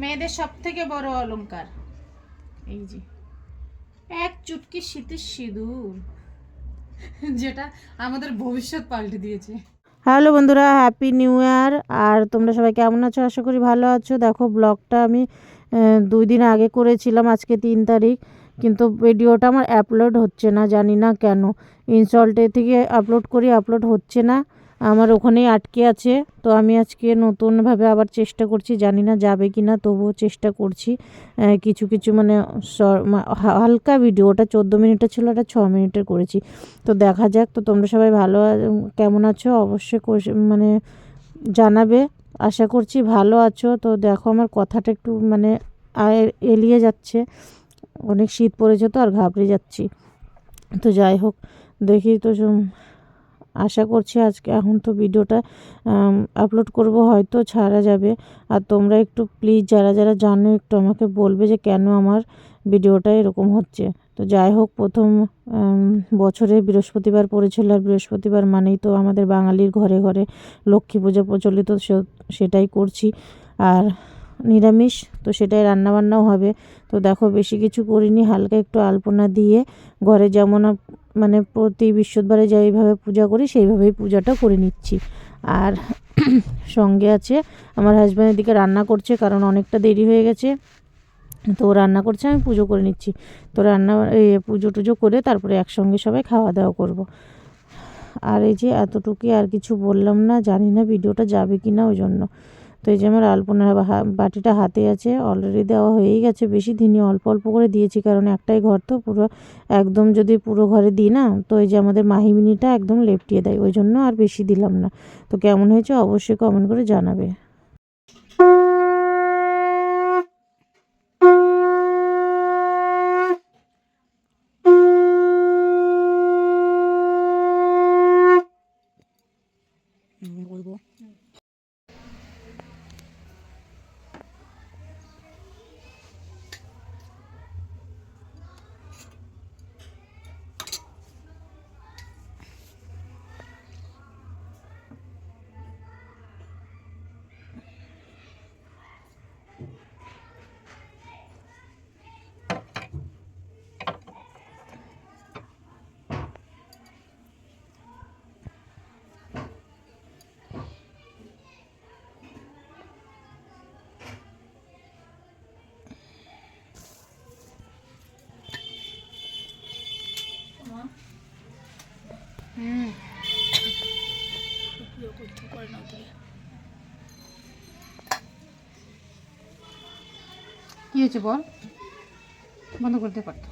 মেয়েদের সব থেকে বড় অলংকার। এই যে, এক চুটকি শীতের সিঁদুর, যেটা আমাদের ভবিষ্যৎ পাল্টে দিয়েছে। হ্যালো বন্ধুরা হ্যাপি নিউ ইয়ার আর তোমরা সবাই কেমন আছো? আশা করি ভালো আছো। দেখো ব্লগটা আমি দুই দিন আগে করেছিলাম, আজকে তিন তারিখ। কিন্তু ভিডিওটা আমার আপলোড হচ্ছে না, জানি না কেন। ইনস্টলটে থেকে আপলোড করি আপলোড হচ্ছে না। আমার ওখানেই আটকে আছে। তো আমি আজকে নতুনভাবে আবার চেষ্টা করছি, জানি না যাবে কি না, তবুও চেষ্টা করছি। কিছু কিছু মানে হালকা ভিডিও ওটা চোদ্দ মিনিটের ছিল, ওটা ছ মিনিটের করেছি। তো দেখা যাক, তো তোমরা সবাই ভালো কেমন আছো? অবশ্যই মানে জানাবে। আশা করছি ভালো আছো। তো দেখো আমার কথাটা একটু মানে এলিয়ে যাচ্ছে। অনেক শীত পড়েছে তো, আর ঘাবড়ে যাচ্ছি। তো যাই হোক, দেখি তো আশা করছি আজকে এখন তো ভিডিওটা আপলোড করব, হয়তো ছাড়া যাবে। আর তোমরা একটু প্লিজ যারা যারা জানো, একটু আমাকে বলবে যে কেন আমার ভিডিওটা এরকম হচ্ছে। তো যাই হোক, প্রথম বছরে বৃহস্পতিবার পড়েছিল আর বৃহস্পতিবার মানেই তো আমাদের বাঙালির ঘরে ঘরে লক্ষ্মী পুজো প্রচলিত সেটাই করছি। আর নিরামিষ, তো সেটাই রান্নাবান্নাও হবে। তো দেখো, বেশি কিছু করিনি, হালকা একটু আলপনা দিয়ে ঘরে যেমন মানে প্রতি বৃহস্পতিবারে যেইভাবে পূজা করি, সেইভাবেই পূজাটা করে নিচ্ছি। আর সঙ্গে আছে, আমার হাজব্যান্ড এদিকে রান্না করছে কারণ অনেকটা দেরি হয়ে গেছে। তো রান্না করছে, আমি পুজো করে নিচ্ছি। তো রান্না পুজো টুজো করে তারপরে একসঙ্গে সবাই খাওয়া দাওয়া করব। আর এই যে এতটুকুই আর কিছু বললাম না, জানি না ভিডিওটা যাবে কি না ওই জন্য। তো এই যে আমার আলপনা হা বাটিটা হাতে আছে অলরেডি দেওয়া হয়েই গেছে। বেশি দিনই অল্প অল্প করে দিয়েছি, কারণ একটাই ঘর তো পুরো একদম যদি পুরো ঘরে দিই না, তো এই যে আমাদের মাহিমিনিটা একদম লেপটিয়ে দেয়, ওই জন্য আর বেশি দিলাম না। তো কেমন হয়েছে অবশ্যই কমেন্ট করে জানাবে। কি হয়েছে বল? বন্ধ করতে পারতো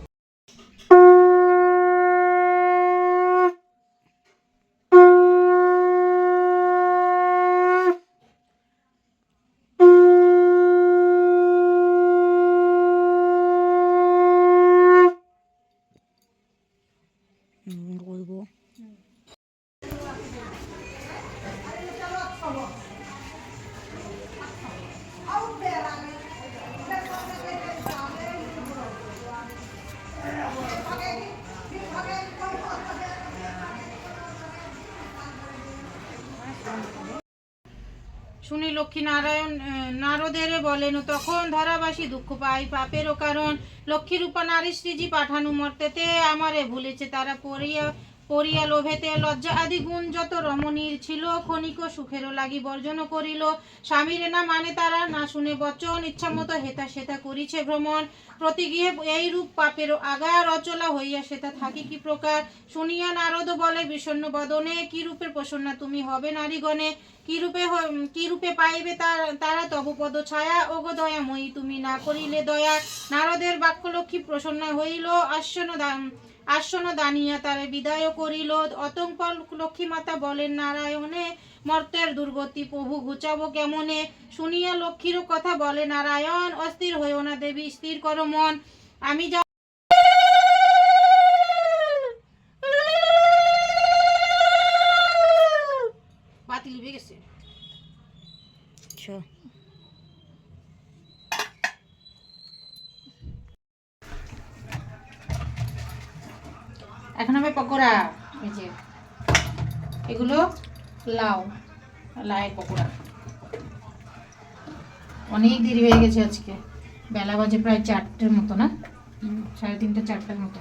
শুনি লক্ষ্মী নারায়ণ নারদের বলেন, তখন ধরাবাসী দুঃখ পাই পাপেরও কারণ। লক্ষ্মী রূপা নারী শ্রীজি পাঠানু মর্তেতে আমারে ভুলেছে তারা পড়িয়া পড়িয়া লোভেতে লজ্জা আদি গুণ যত রমণীর ছিল, ক্ষণিক সুখেরও লাগি বর্জন করিল। স্বামীর না মানে তারা না শুনে বচন, ইচ্ছা মতো হেতা সেতা করিছে ভ্রমণ। প্রতি গৃহে এই রূপ পাপেরও আগার অচলা হইয়া সেতা থাকি কি প্রকার? শুনিয়া নারদ বলে, বিষণ্ণ বদনে, কি রূপের প্রসন্না তুমি হবে নারীগণে? কি রূপে হ- কি রূপে পাইবে তার- তারা তব পদ ছায়া। ওগো দয়াময়ী, তুমি না করিলে দয়া। নারদের বাক্য লক্ষ্মী প্রসন্ন হইল। আসন দান আসন দানিয়া তারে বিদায় করিল। অতঙ্ক লক্ষ্মী মাতা বলেন, নারায়ণে, মর্তের দুর্গতি প্রভু ঘুচাবো কেমনে? শুনিয়া লক্ষ্মীর কথা বলে, নারায়ণ, অস্থির হইও না দেবী, স্থির করো মন। আমি হয়ে গেছে। আচ্ছা। এখন হবে পকোড়া এই যে এগুলো লাউ লাউয়ের পকোড়া। অনেক দেরি হয়ে গেছে আজকে। বেলা বাজে প্রায় চারটের মতো না? সাড়ে তিনটে চারটের মতো।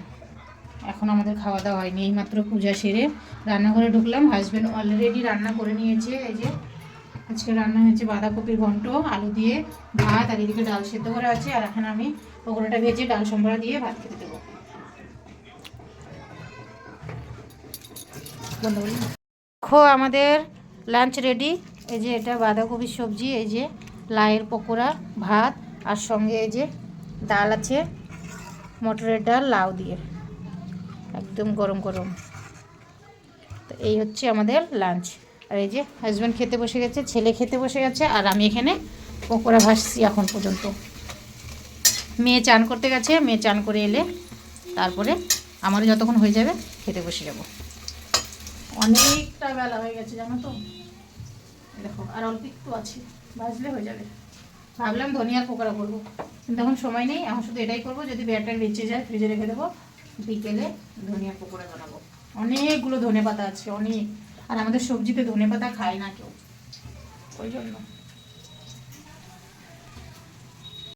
এখন আমাদের খাওয়া দাওয়া হয়নি, এইমাত্র পূজা সেরে রান্নাঘরে ঢুকলাম হাজব্যান্ড অলরেডি রান্না করে নিয়েছে, এই যে আজকে রান্না হয়েছে বাঁধাকপির ঘন্ট, আলু দিয়ে ভাত, আর এদিকে ডাল সেদ্ধ করা আছে, আর এখন আমি পকোড়াটা ভেজে ডাল সম্বরা দিয়ে ভাত খেতে দেবো। দেখো, আমাদের লাঞ্চ রেডি এই যে এটা বাঁধাকপির সবজি, এই যে লাইয়ের পকোড়া, ভাত, আর সঙ্গে এই যে ডাল আছে, মটরের ডাল, লাউ দিয়ে। একদম গরম গরম। তো এই হচ্ছে আমাদের লাঞ্চ আর এই যে হাজব্যান্ড খেতে বসে গেছে, ছেলে খেতে বসে গেছে, আর আমি এখানে পকোড়া ভাসছি এখন পর্যন্ত। মেয়ে চান করতে গেছে, মেয়ে চান করে এলে তারপরে আমারও যতক্ষণ হয়ে যাবে খেতে বসে যাব। অনেকটা বেলা হয়ে গেছে, জানো তো? দেখো, আর অল্প একটু আছে, ভাজলে হয়ে যাবে। ভাবলাম ধনিয়ার পোকড়া করব। কিন্তু এখন সময় নেই, এখন শুধু এটাই করব, যদি ব্যাটার বেঁচে যায় ফ্রিজে রেখে দেবো। বিকেলে ধনিয়া পকোড়া বানাবো। অনেকগুলো ধনে পাতা আছে, অনেক। আর আমাদের সবজিতে ধনে পাতা খায় না কেউ। ওই জন্য।